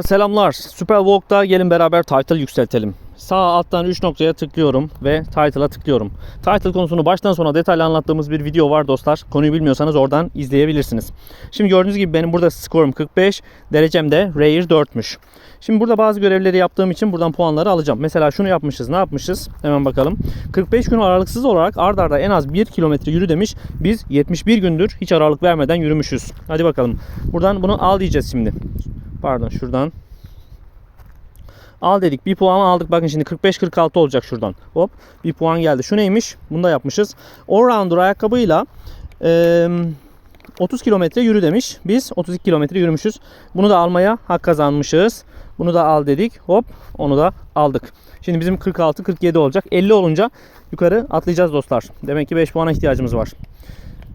Selamlar. Super Walk'ta gelin beraber title yükseltelim. Sağ alttan 3 noktaya tıklıyorum ve title'a tıklıyorum. Title konusunu baştan sona detaylı anlattığımız bir video var dostlar. Konuyu bilmiyorsanız oradan izleyebilirsiniz. Şimdi gördüğünüz gibi benim burada skorum 45, derecem de Rare 4'müş. Şimdi burada bazı görevleri yaptığım için buradan puanları alacağım. Mesela şunu yapmışız. Ne yapmışız? Hemen bakalım. 45 gün aralıksız olarak ard arda en az 1 kilometre yürü demiş. Biz 71 gündür hiç aralık vermeden yürümüşüz. Hadi bakalım. Buradan bunu al diyeceğiz şimdi. Pardon şuradan. Al dedik. Bir puan aldık. Bakın şimdi 45-46 olacak şuradan. Hop. Bir puan geldi. Şu neymiş? Bunu da yapmışız. Allrounder ayakkabıyla eee 30 kilometre yürü demiş. Biz 32 kilometre yürümüşüz. Bunu da almaya hak kazanmışız. Bunu da al dedik. Hop. Onu da aldık. Şimdi bizim 46-47 olacak. 50 olunca yukarı atlayacağız dostlar. Demek ki 5 puana ihtiyacımız var.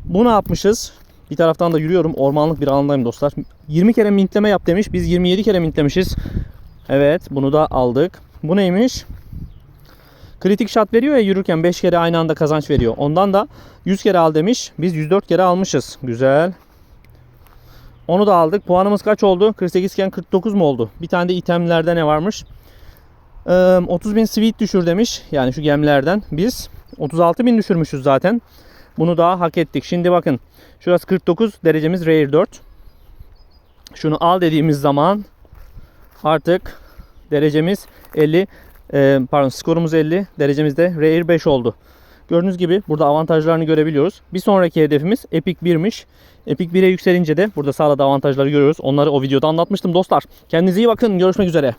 Bu ne yapmışız? Bir taraftan da yürüyorum. Ormanlık bir alandayım dostlar. 20 kere mintleme yap demiş. Biz 27 kere mintlemişiz. Evet bunu da aldık. Bu neymiş? Kritik shot veriyor ya yürürken 5 kere aynı anda kazanç veriyor. Ondan da 100 kere al demiş. Biz 104 kere almışız. Güzel. Onu da aldık. Puanımız kaç oldu? 48 iken 49 mu oldu? Bir tane de itemlerde ne varmış? Ee, 30 bin sweet düşür demiş. Yani şu gemlerden. Biz 36 bin düşürmüşüz zaten. Bunu daha hak ettik. Şimdi bakın. Şurası 49 derecemiz Rare 4. Şunu al dediğimiz zaman artık derecemiz 50 e, pardon skorumuz 50 derecemiz de Rare 5 oldu. Gördüğünüz gibi burada avantajlarını görebiliyoruz. Bir sonraki hedefimiz Epic 1'miş. Epic 1'e yükselince de burada sağladığı avantajları görüyoruz. Onları o videoda anlatmıştım dostlar. Kendinize iyi bakın. Görüşmek üzere.